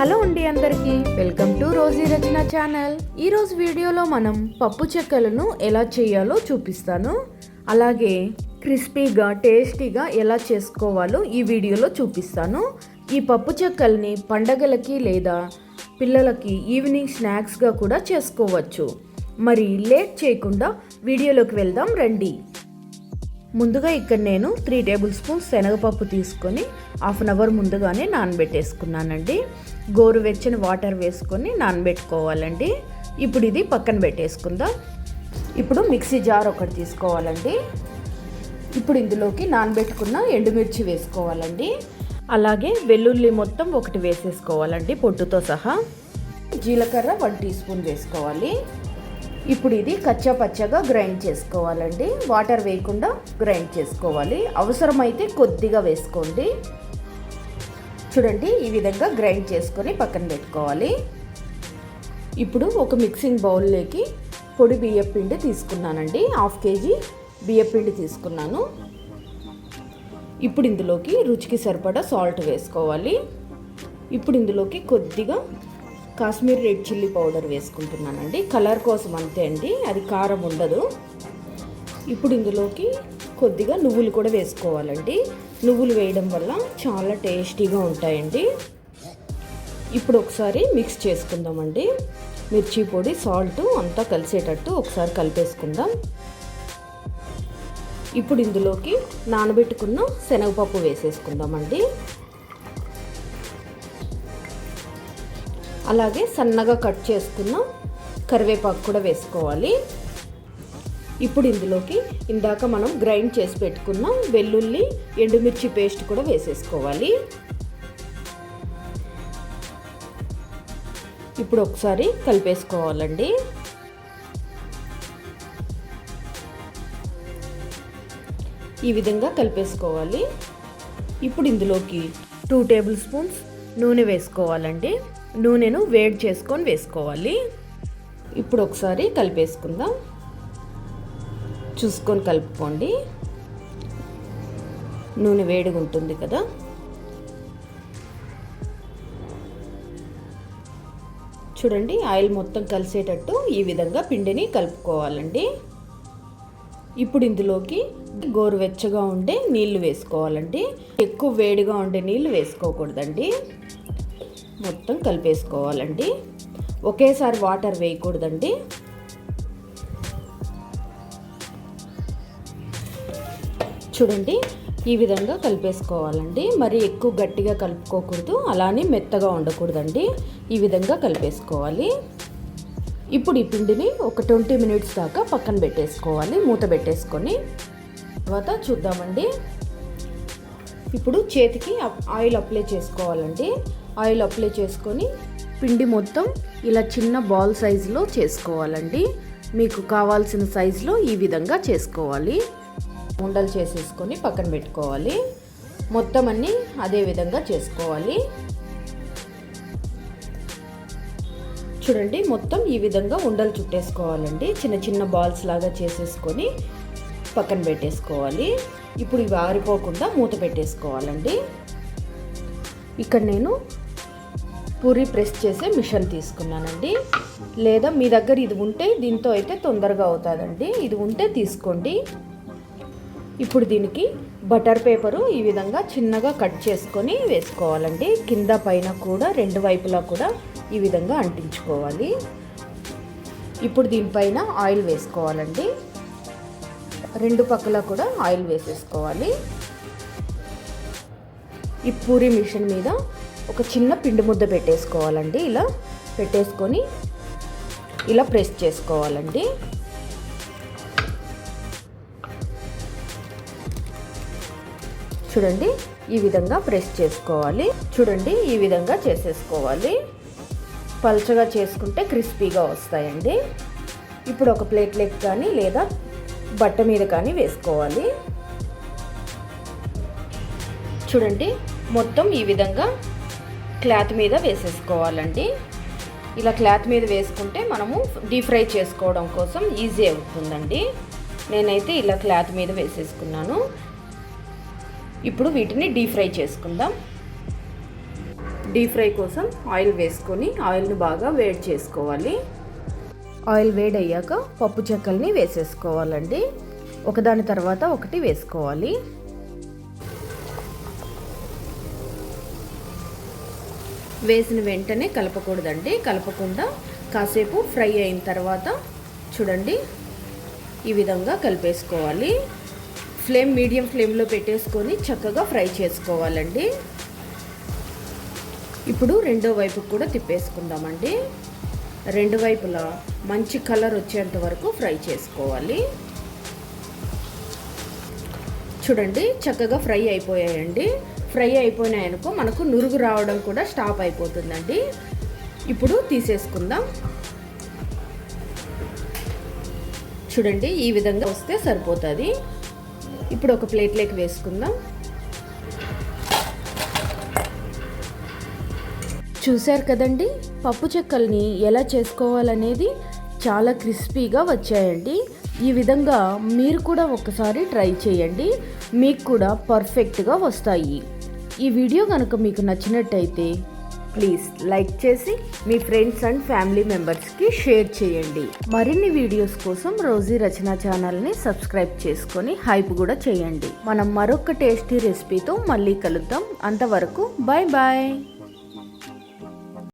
Hello అండి అందరికీ. Welcome to Rosie Rachana channel. ఈరోజు వీడియోలో మనం పప్పు చెక్కలను ఎలా చేయాలో చూపిస్తాను. అలాగే క్రిస్పీగా టేస్టీగా ఎలా చేసుకోవాలో ఈ వీడియోలో చూపిస్తాను. ఈ పప్పు చెక్కల్ని పండగలకి లేదా పిల్లలకి ఈవినింగ్ స్నాక్స్గా కూడా చేసుకోవచ్చు. మరి లేట్ చేయకుండా వీడియోలోకి వెళ్దాం రండి. ముందుగా ఇక్కడ నేను త్రీ టేబుల్ స్పూన్స్ శనగపప్పు తీసుకొని హాఫ్ అన్ అవర్ ముందుగానే నానబెట్టేసుకున్నానండి. గోరువెచ్చని వాటర్ వేసుకొని నానబెట్టుకోవాలండి. ఇప్పుడు ఇది పక్కన పెట్టేసుకుందాం. ఇప్పుడు మిక్సీ జార్ ఒకటి తీసుకోవాలండి. ఇప్పుడు ఇందులోకి నానబెట్టుకున్న ఎండుమిర్చి వేసుకోవాలండి. అలాగే వెల్లుల్లి మొత్తం ఒకటి వేసేసుకోవాలండి పొట్టుతో సహా. జీలకర్ర వన్ టీ స్పూన్ వేసుకోవాలి. ఇప్పుడు ఇది కచ్చా పచ్చగా గ్రైండ్ చేసుకోవాలండి. వాటర్ వేయకుండా గ్రైండ్ చేసుకోవాలి. అవసరమైతే కొద్దిగా వేసుకోండి. చూడండి ఈ విధంగా గ్రైండ్ చేసుకొని పక్కన పెట్టుకోవాలి. ఇప్పుడు ఒక మిక్సింగ్ బౌల్లోకి పొడి బియ్యపిండి తీసుకున్నానండి. హాఫ్ కేజీ బియ్యపిండి తీసుకున్నాను. ఇప్పుడు ఇందులోకి రుచికి సరిపడా సాల్ట్ వేసుకోవాలి. ఇప్పుడు ఇందులోకి కొద్దిగా కాశ్మీర్ రెడ్ చిల్లీ పౌడర్ వేసుకుంటున్నానండి. కలర్ కోసం అంతే అండి. అది కారం ఉండదు. ఇప్పుడు ఇందులోకి కొద్దిగా నువ్వులు కూడా వేసుకోవాలండి. నువ్వులు వేయడం వల్ల చాలా టేస్టీగా ఉంటాయండి. ఇప్పుడు ఒకసారి మిక్స్ చేసుకుందామండి. మిర్చి పొడి సాల్ట్ అంతా కలిసేటట్టు ఒకసారి కలిపేసుకుందాం. ఇప్పుడు ఇందులోకి నానబెట్టుకున్న శనగపప్పు వేసేసుకుందామండి. అలాగే సన్నగా కట్ చేసుకున్న కరివేపాకు కూడా వేసుకోవాలి. ఇప్పుడు ఇందులోకి ఇందాక మనం గ్రైండ్ చేసి పెట్టుకున్న వెల్లుల్లి ఎండుమిర్చి పేస్ట్ కూడా వేసేసుకోవాలి. ఇప్పుడు ఒకసారి కలిపేసుకోవాలండి. ఈ విధంగా కలిపేసుకోవాలి. ఇప్పుడు ఇందులోకి టూ టేబుల్ స్పూన్స్ నూనె వేసుకోవాలండి. నూనెను వేడి చేసుకొని వేసుకోవాలి. ఇప్పుడు ఒకసారి కలిపేసుకుందాం. చూసుకొని కలుపుకోండి. నూనె వేడిగా ఉంటుంది కదా. చూడండి ఆయిల్ మొత్తం కలిసేటట్టు ఈ విధంగా పిండిని కలుపుకోవాలండి. ఇప్పుడు ఇందులోకి గోరువెచ్చగా ఉండే నీళ్ళు వేసుకోవాలండి. ఎక్కువ వేడిగా ఉండే నీళ్ళు వేసుకోకూడదండి. మొత్తం కలిపేసుకోవాలండి. ఒకేసారి వాటర్ వేయకూడదండి. చూడండి ఈ విధంగా కలిపేసుకోవాలండి. మరి ఎక్కువ గట్టిగా కలుపుకోకూడదు అలానే మెత్తగా ఉండకూడదండి. ఈ విధంగా కలిపేసుకోవాలి. ఇప్పుడు ఈ పిండిని ఒక ట్వంటీ మినిట్స్ దాకా పక్కన పెట్టేసుకోవాలి మూత పెట్టేసుకొని. తర్వాత చూద్దామండి. ఇప్పుడు చేతికి ఆయిల్ అప్లై చేసుకోవాలండి. ఆయిల్ అప్లై చేసుకొని పిండి మొత్తం ఇలా చిన్న బాల్ సైజులో చేసుకోవాలండి. మీకు కావాల్సిన సైజులో ఈ విధంగా చేసుకోవాలి. ఉండలు చేసేసుకొని పక్కన పెట్టుకోవాలి. మొత్తం అన్నీ అదే విధంగా చేసుకోవాలి. చూడండి మొత్తం ఈ విధంగా ఉండలు చుట్టేసుకోవాలండి. చిన్న చిన్న బాల్స్ లాగా చేసేసుకొని పక్కన పెట్టేసుకోవాలి. ఇప్పుడు ఇవి ఆరిపోకుండా మూత పెట్టేసుకోవాలండి. ఇక్కడ నేను పూరి ప్రెస్ చేసే మిషన్ తీసుకున్నానండి. లేదా మీ దగ్గర ఇది ఉంటే దీంతో అయితే తొందరగా అవుతుందండి. ఇది ఉంటే తీసుకోండి. ఇప్పుడు దీనికి బటర్ పేపరు ఈ విధంగా చిన్నగా కట్ చేసుకొని వేసుకోవాలండి. కింద పైన కూడా రెండు వైపులా కూడా ఈ విధంగా అంటించుకోవాలి. ఇప్పుడు దీనిపైన ఆయిల్ వేసుకోవాలండి. రెండు పక్కల కూడా ఆయిల్ వేసేసుకోవాలి. ఈ పూరి మిషన్ మీద ఒక చిన్న పిండి ముద్ద పెట్టేసుకోవాలండి. ఇలా పెట్టేసుకొని ఇలా ప్రెస్ చేసుకోవాలండి. చూడండి ఈ విధంగా ప్రెస్ చేసుకోవాలి. చూడండి ఈ విధంగా చేసేసుకోవాలి. పల్చగా చేసుకుంటే క్రిస్పీగా వస్తాయండి. ఇప్పుడు ఒక ప్లేట్లెక్ కానీ లేదా బట్ట మీద కానీ వేసుకోవాలి. చూడండి మొత్తం ఈ విధంగా క్లాత్ మీద వేసేసుకోవాలండి. ఇలా క్లాత్ మీద వేసుకుంటే మనము డీప్ ఫ్రై చేసుకోవడం కోసం ఈజీ అవుతుందండి. నేనైతే ఇలా క్లాత్ మీద వేసేసుకున్నాను. ఇప్పుడు వీటిని డీప్ ఫ్రై చేసుకుందాం. డీప్ ఫ్రై కోసం ఆయిల్ వేసుకొని ఆయిల్ని బాగా వేడి చేసుకోవాలి. ఆయిల్ వేడయ్యాక పప్పు చెక్కల్ని వేసేసుకోవాలండి. ఒకదాని తర్వాత ఒకటి వేసుకోవాలి. వేసిన వెంటనే కలపకూడదండి. కలపకుండా కాసేపు ఫ్రై అయిన తర్వాత చూడండి ఈ విధంగా కలిపేసుకోవాలి. ఫ్లేమ్ మీడియం ఫ్లేమ్లో పెట్టేసుకొని చక్కగా ఫ్రై చేసుకోవాలండి. ఇప్పుడు రెండో వైపు కూడా తిప్పేసుకుందామండి. రెండు వైపులా మంచి కలర్ వచ్చేంత వరకు ఫ్రై చేసుకోవాలి. చూడండి చక్కగా ఫ్రై అయిపోయాయండి. ఫ్రై అయిపోయినాయనుకో మనకు నురుగు రావడం కూడా స్టాప్ అయిపోతుందండి. ఇప్పుడు తీసేసుకుందాం. చూడండి ఈ విధంగా వస్తే సరిపోతుంది. ఇప్పుడు ఒక ప్లేట్లోకి వేసుకుందాం. చూశారు కదండి పప్పు చెక్కల్ని ఎలా చేసుకోవాలనేది చాలా క్రిస్పీగా వచ్చాయండి. ఈ విధంగా మీరు కూడా ఒకసారి ట్రై చేయండి. మీకు కూడా పర్ఫెక్ట్గా వస్తాయి. ఈ వీడియో కనుక మీకు నచ్చినట్టయితే ప్లీజ్ లైక్ చేసి మీ ఫ్రెండ్స్ అండ్ ఫ్యామిలీ మెంబర్స్కి షేర్ చేయండి. మరిన్ని వీడియోస్ కోసం రోజీ రచన ఛానల్ని సబ్స్క్రైబ్ చేసుకొని హైప్ కూడా చేయండి. మనం మరొక టేస్టీ రెసిపీతో మళ్ళీ కలుద్దాం. అంతవరకు బాయ్ బాయ్